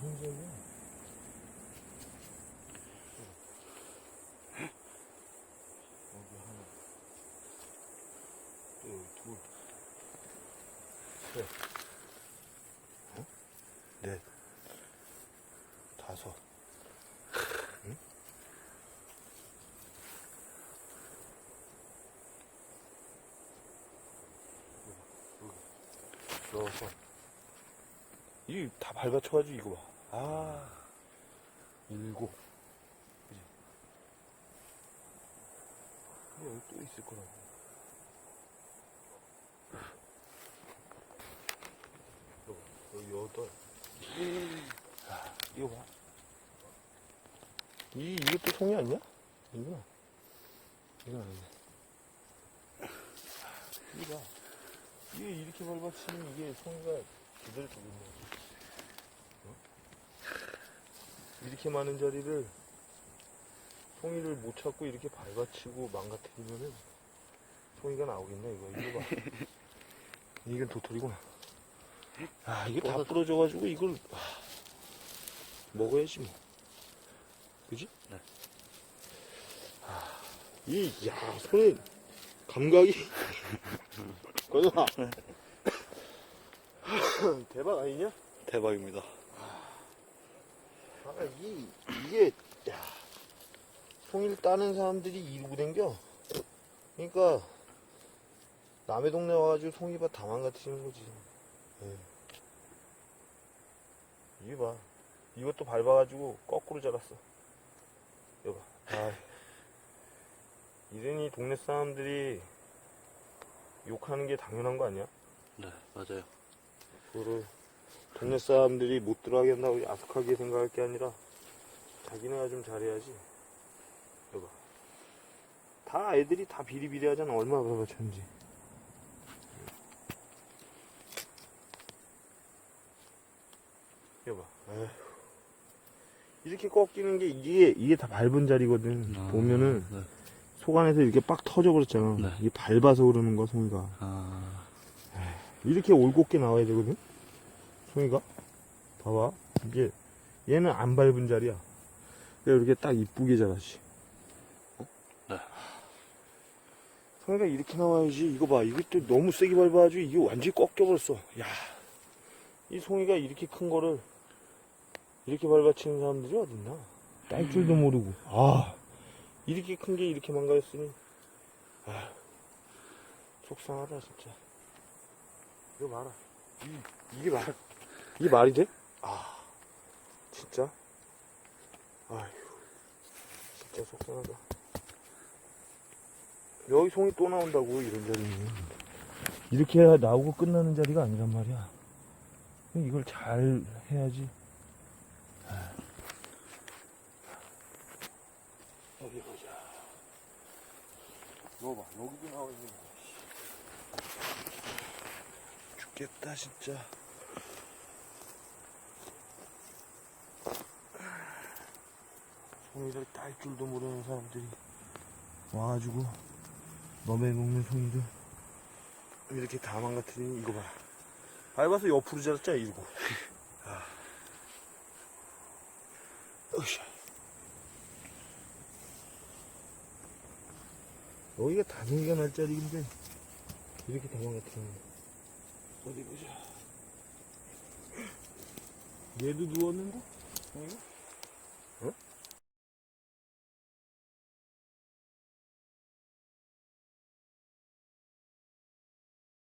흔적이야. 여기 하나. 또 여기 둘. 셋. 어? 넷. 다섯. 응? 여기. 여섯. 이게 다 밟아쳐가지고 이거 봐. 아. 일곱. 그지? 여기 또 있을 거라고. 여기, 여덟. 야, 이거 봐. 이, 이것도 송이 아니야? 이거나. 이건 아니네. 이거 봐. 이게 이렇게 밟아치면 이게 송이가 제대로 있는 거지. 어? 이렇게 많은 자리를 송이를 못 찾고 이렇게 밟아치고 망가뜨리면은 송이가 나오겠네 이거 이거 봐 이건 도토리구나 아 이게 다 부러져가지고 이걸 아, 먹어야지 뭐 그지? 네. 아, 이야 손에 감각이 건우아 대박 아니냐? 대박입니다. 아, 이, 이게, 야, 송이를 따는 사람들이 이러고 댕겨. 그러니까, 남의 동네 와가지고 송이밭 다 망가뜨리는 거지. 예. 이게 봐. 이것도 밟아가지고 거꾸로 자랐어. 이거 봐. 아, 이러니 동네 사람들이 욕하는 게 당연한 거 아니야? 네, 맞아요. 그거를 동네 사람들이 못 들어가게 한다고 야속하게 생각할 게 아니라 자기네가 좀 잘해야지. 여봐. 다 애들이 다 비리비리하잖아. 얼마나 밟아쳤는지. 여봐. 에휴. 이렇게 꺾이는 게 이게 이게 다 밟은 자리거든. 아, 보면은 네. 속 안에서 이렇게 빡 터져 버렸잖아. 네. 이게 밟아서 그러는 거야, 송이가. 아, 이렇게 올곧게 나와야 되거든? 송이가? 봐봐. 이게, 얘는 안 밟은 자리야. 이렇게 딱 이쁘게 자라지. 어? 네. 송이가 이렇게 나와야지. 이거 봐. 또 너무 세게 밟아가지고 이게 완전히 꺾여버렸어. 야. 이 송이가 이렇게 큰 거를 이렇게 밟아치는 사람들이 어딨나? 딸 줄도 모르고. 아. 이렇게 큰 게 이렇게 망가졌으니. 아. 속상하다, 진짜. 이거 봐라. 이, 이게 말, 이게 말이 돼? 아, 진짜? 아휴, 진짜 속상하다. 여기 송이 또 나온다고, 이런 자리는. 이렇게 해야 나오고 끝나는 자리가 아니란 말이야. 이걸 잘 해야지. 아. 어디 보자. 이거 봐, 여기도 거야. 죽겠다 진짜 송이를 딸 줄도 모르는 사람들이 와가지고 너의 먹는 송이를 이렇게 다 망가뜨리니 이거 봐라 밟아서 옆으로 자랐잖아 이러고 아. 으쌰 여기가 다송이가 날 자리인데 이렇게 다 망가뜨리는 거야 어디 보자. 얘도 누웠는데? 어? 어?